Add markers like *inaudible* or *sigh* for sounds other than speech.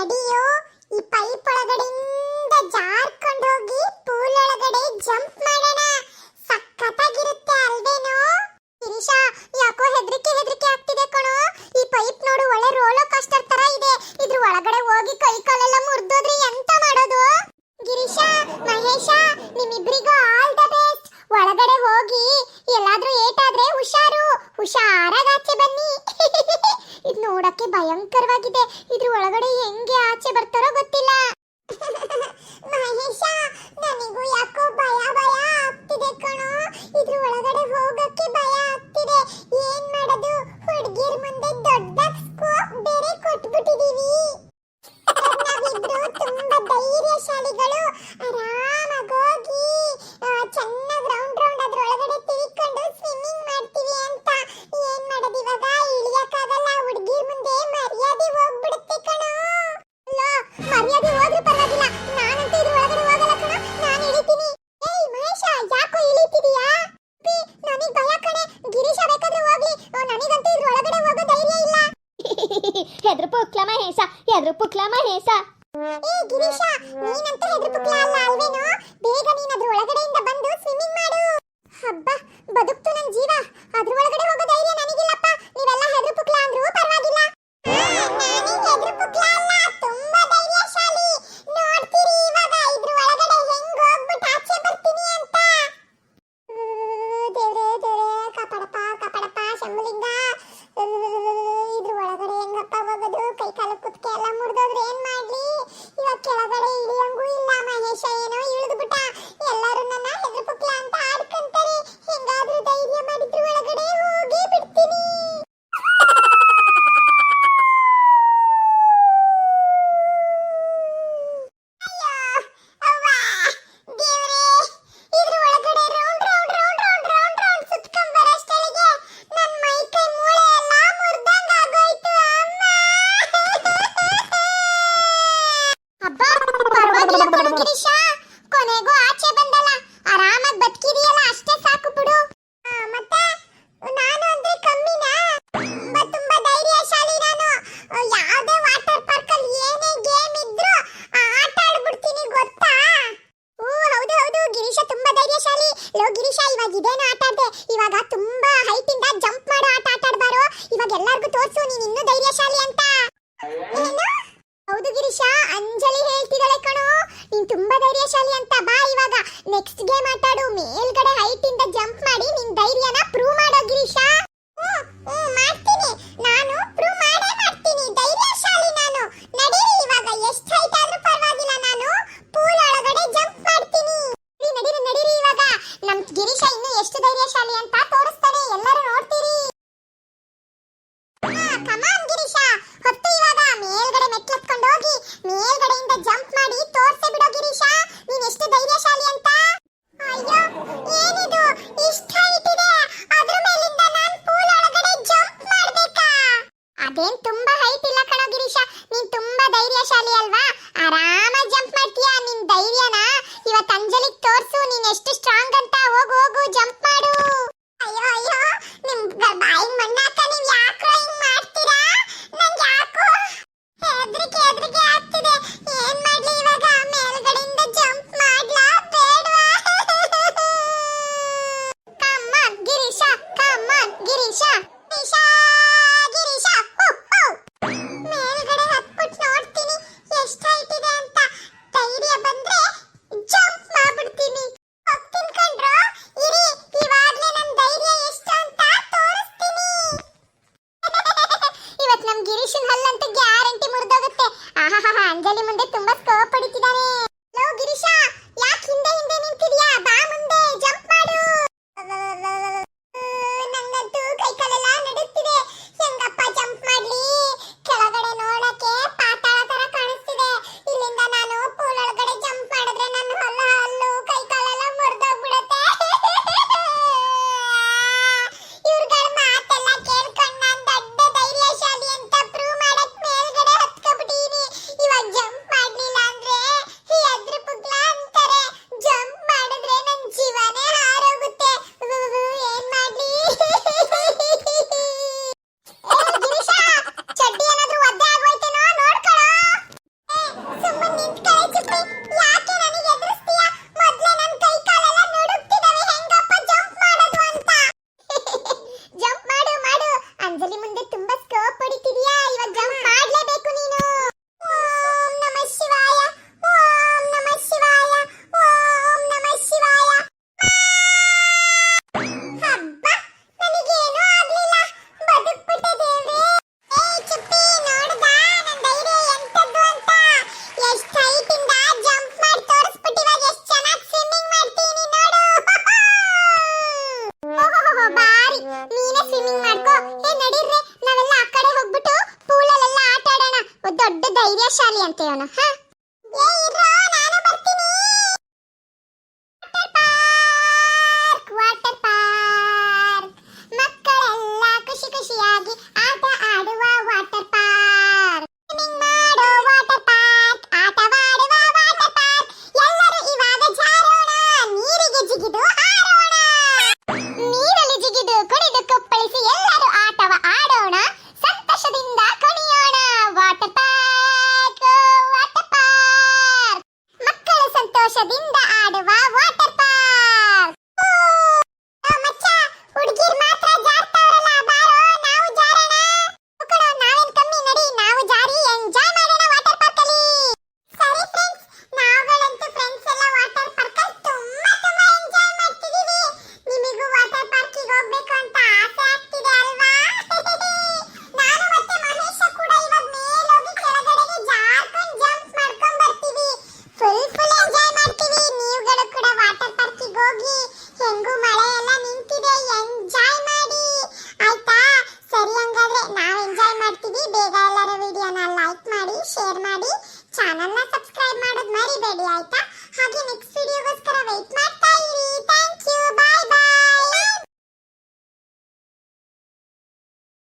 ನಡಿಯೋ ಈ ಪೈಪ್ ಒಳಗಡೆಯಿಂದ ಜಾರ್ಕೊಂಡು ಹೋಗಿ ಪೂಲ್ ಒಳಗಡೆ ಜಂಪ್ ಮಾಡೋಣ. ಸಖತ್ತಾಗಿರುತ್ತೆ ಅಲ್ವೇನೋ? ಶಿರೀಷಾ ಯಾಕೋ ಹೆದರಿಕೆ ಹೆದರಿಕೆ ಆಗ್ತಿದೆ ಕಣೋ. ಈ ಪೈಪ್ ನೋಡು, ಒಳ್ಳೆ ರೋಲೋ ಕಾಸ್ಟರ್ ತರ ಇದೆ. ಇದ್ರ ಒಳಗಡೆ ಹೋಗಿ ಕೈ ಕಾಲೆಲ್ಲ ಮುರಿದೋದ್ರೆ ಎಂತ ಮಾಡೋದು? ಗಿರೀಶಾ, ಮಹೇಶ, ನಿಮ್ಮಿಬ್ರಿಗೂ ಆಲ್ ದ ಬೆಸ್ಟ್ ಒಳಗಡೆ ಹೋಗಿ, ಎಲ್ಲಾದ್ರೂ ಏಟಾದ್ರೆ ಹುಷಾರು. ಹುಷಾರಾಗಾಚೆ ಬನ್ನಿ. ಇದ್ ನೋಡಕ್ಕೆ ಭಯಂಕರವಾಗಿದೆ. ಇದ್ರ ಒಳಗಡೆ ಹೆಂಗೆ ಆಚೆ ಬರ್ತಾರೋ ಗೊತ್ತಿಲ್ಲ. *laughs* ಮಹೇಶ, ನನಗೂ ಯಾಕೋ ಭಯ ಭಯ ಆಗ್ತಿದೆ ಕಣೋ. ಇದ್ರ ಒಳಗಡೆ ಹೋಗಕ್ಕೆ ಭಯ ನನಗಂತೂ ಇದ್ರ ಒಳಗಡೆ ಹೋಗೋ ಧೈರ್ಯ ಇಲ್ಲ. ಹೆದ್ರು ಪುಕ್ಲ ಮಹೇಶ ಹೆದ್ರು ಪುಕ್ಲ ಮಹೇಶ. ಏ ಗಿರೀಶ ನೀನಂತೂ ಹೆದ್ರು ಪುಕ್ಲ ಅಲ್ಲ ಅಲ್ವೇನೋ? ಇವಾಗ ಎಲ್ಲರಿಗೂ ತೋರಿಸು, ನೀನು ಇನ್ನು ಧೈರ್ಯಶಾಲಿ ಅಂತ. ಏನು? ಹೌದು ಗಿರೀಶ, ಅಂಜಲಿ ಹೇಳ್ತಿದಳೆ ಕಣೋ. ನೀನು ತುಂಬಾ ಧೈರ್ಯಶಾಲಿ ಅಂತ. ಬಾ ಇವಾಗ ನೆಕ್ಸ್ಟ್ ಗೇಮ್ ಆಟಾಡು ಮೇಲ್ಗಡೆ ಹೈಟ್ ಇಂದ ಜಂಪ್ ಮಾಡಿ ನಿನ್ ಧೈರ್ಯನ ಪ್ರೂವ್ ಮಾಡೋ ಗಿರೀಶ. ಮಾಡ್ತೀನಿ. ನಾನು ಪ್ರೂವ್ ಮಾಡೇ ಮಾಡ್ತೀನಿ. ಧೈರ್ಯಶಾಲಿ ನಾನು. ನಡಿರಿ ಇವಾಗ, ಎಷ್ಟು ಹೈಟ್ ಆದ್ರೂ ಪರವಾಗಿಲ್ಲ ನಾನು. ಪೂಲ್ ಒಳಗಡೆ ಜಂಪ್ ಮಾಡ್ತೀನಿ. ನಡಿರಿ, ನಡೀರಿ ಇವಾಗ. ನಮ್ ಗಿರೀಶ ಇನ್ನು ಎಷ್ಟು ಧೈರ್ಯಶಾಲಿ ಅಂತ ತೋರಿಸ್ತಾನೆ. ಎಲ್ಲರೂ ಜಂಪ್ ಮಾಡಿ ಅಂಜಲಿ ಮುಂದೆ ತುಂಬಾ ಸ್ಕೋಪ್ ಹೊಡಿತಿದ ದೊಡ್ಡ ಧೈರ್ಯಶಾಲಿ ಅಂತ ಇವನು ಹ ಮಕ್ಕಳು ಸಂತೋಷದಿಂದ ಆಡುವ ವಾಟರ್ ಚಾನೆಲ್ನ ಸಬ್ಸ್ಕ್ರೈಬ್ ಮಾಡೋದು ಮರಿಬೇಡಿ ಆಯ್ತಾ? ಹಾಗೆ ನೆಕ್ಸ್ಟ್